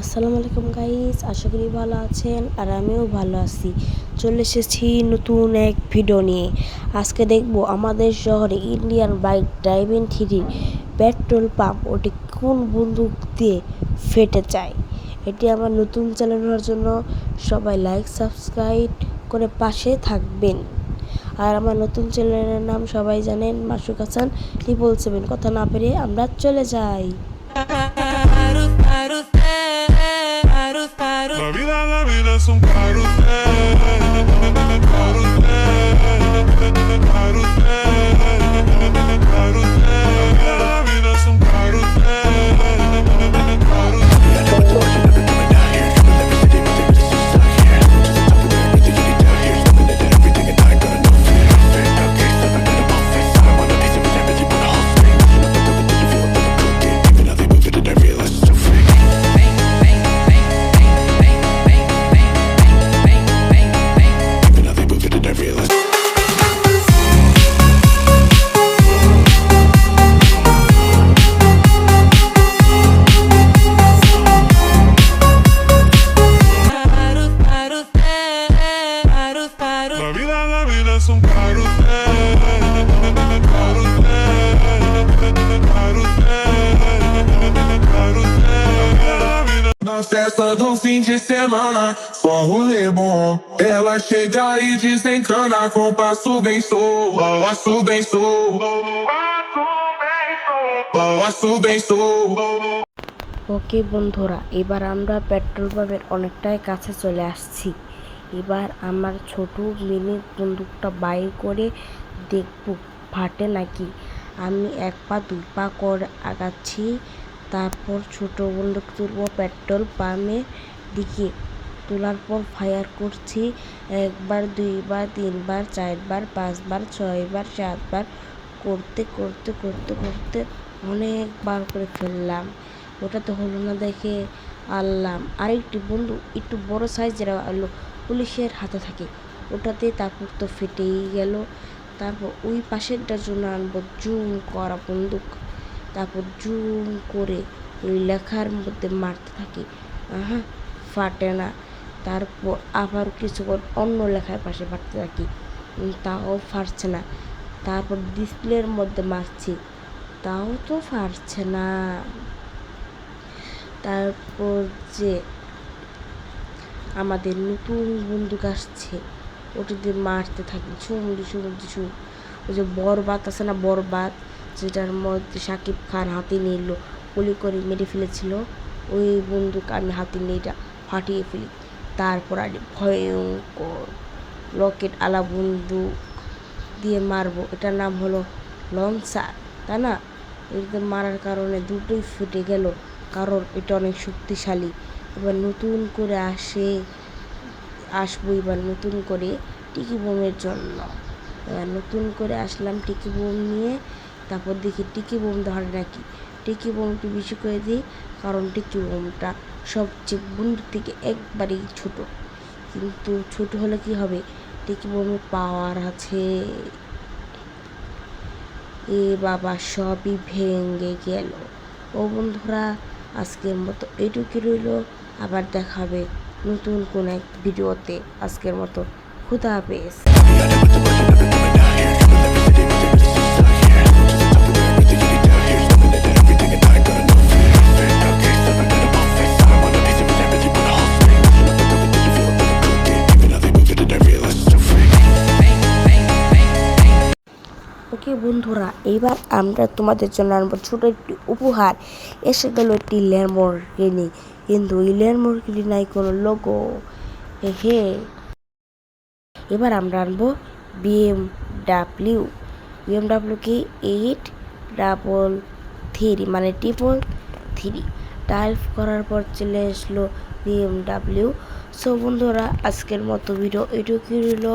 আসসালামু আলাইকুম গাইস আশা করি ভালো আছেন আর আমিও ভালো আছি। চলে এসেছি নতুন এক ভিডিও নিয়ে। আজকে দেখব আমাদের শহরে Indian bike driving three petrol pump ওটি কোন বন্দুক দিয়ে ফেটে যায়। এটি আমার নতুন চ্যানেল হওয়ার জন্য সবাই লাইক সাবস্ক্রাইব করে পাশে থাকবেন। আর আমার নতুন চ্যানেলের নাম সবাই জানেন, মাসুক হাসান ট্রিপল সেভেন কথা না পেরে আমরা চলে যাই। um La vida, la vida es un carrusel. Carrusel. Carrusel. Carrusel. Na festa do fim de semana, só rolê bom. Ela chega e desencana com passo bem sou, passo bem sou, passo bem sou. ওকে বন্ধুরা এবার আমরা petrol পাম্পের অনেকটাই কাছে চলে আসছি এবার আমার ছোট মিনি বন্দুকটা বাইর করে দেখব, ফাটে নাকি? আমি এক পা, দুই পা করে আগাচ্ছি, তারপর ছোট বন্দুক তুলব পেট্রোল পাম্পের দিকে। তোলার পর ফায়ার করছি, একবার, দুইবার, তিনবার, চারবার, পাঁচবার, ছয়বার, সাতবার, করতে করতে করতে করতে অনেকবার করে ফেললাম। ওটা তো হলো না দেখে আনলাম। আরেকটি বন্ধু একটু বড় সাইজের আলো পুলিশের হাতে থাকে। ওটাতে তারপর তো ফেটেই গেল। তারপর ওই পাশেরটার জন্য আনব জুম করা বন্দুক। তারপর জুম করে ওই লেখার মধ্যে মারতে থাকি। আহা, ফাটে না। তারপর আবার কিছুক্ষণ অন্য লেখার পাশে মারতে থাকি। তাও ফাটছে না। তারপর ডিসপ্লের মধ্যে মারছি। তাও তো ফাটছে না। তারপর যে আমাদের নতুন বন্দুক আসছে। ওটা দিয়ে মারতে থাকি। চুমড়ি চুমড়ি চুম ওই যে বরবাদ আছে না, বরবাদ, যেটার মধ্যে সাকিব খান হাতে নিল, গুলি করে মেরে ফেলেছিল। ওই বন্দুক আমি হাতে নিয়ে এটা ফাটিয়ে ফেলি। তারপর আর ভয়ঙ্কর রকেট আলা বন্দুক দিয়ে মারবো। এটার নাম হলো লঞ্চার, তাই না? এটাতে মারার কারণে দুটোই ফেটে গেল। কারণ এটা অনেক শক্তিশালী। এবার নতুন করে আসে, আসব এবার নতুন করে টিকি বোমের জন্য। এবার নতুন করে আসলাম টিকি বোম নিয়ে, তারপর দেখি টিকি বোম ধরে নাকি। টিকি বোমটি বেশি করে দিই, কারণ টিকি বোমটা সবচেয়ে বন্ধুর থেকে একবারেই ছোট। কিন্তু ছোট হলে কি হবে? টিকি বোমে পাওয়ার আছে। এ বাবা, সবই ভেঙে গেল। ও বন্ধুরা, আজকের মতো এইটুকু রইল। আবার দেখাবে নতুন কোন এক ভিডিওতে। আজকের মতো খুদা হাফেজ। ওকে বন্ধুরা, এবার আমরা তোমাদের জন্য আনব ছোট একটি উপহার। এসে গেল একটি ল্যাম্বরগিনি কিন্তু এই ল্যাম্বরগিনি নাই কোনো লোগো। হে এবার আমরা আনব বিএমডাব্লিউ বিএমডাব্লিউ কি এইট ডাবল থ্রি মানে ট্রিপল থ্রি টাইপ করার পর চলে আসলো বিএমডাব্লিউ সো বন্ধুরা, আজকের মতো ভিডিও এটুকুই রইল।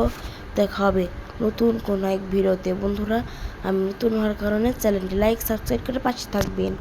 দেখা হবে নতুন কোনো এক ভিডিওতে বন্ধুরা, আমি নতুন হওয়ার কারণে চ্যানেলটি লাইক সাবস্ক্রাইব করে পাশে থাকবেন।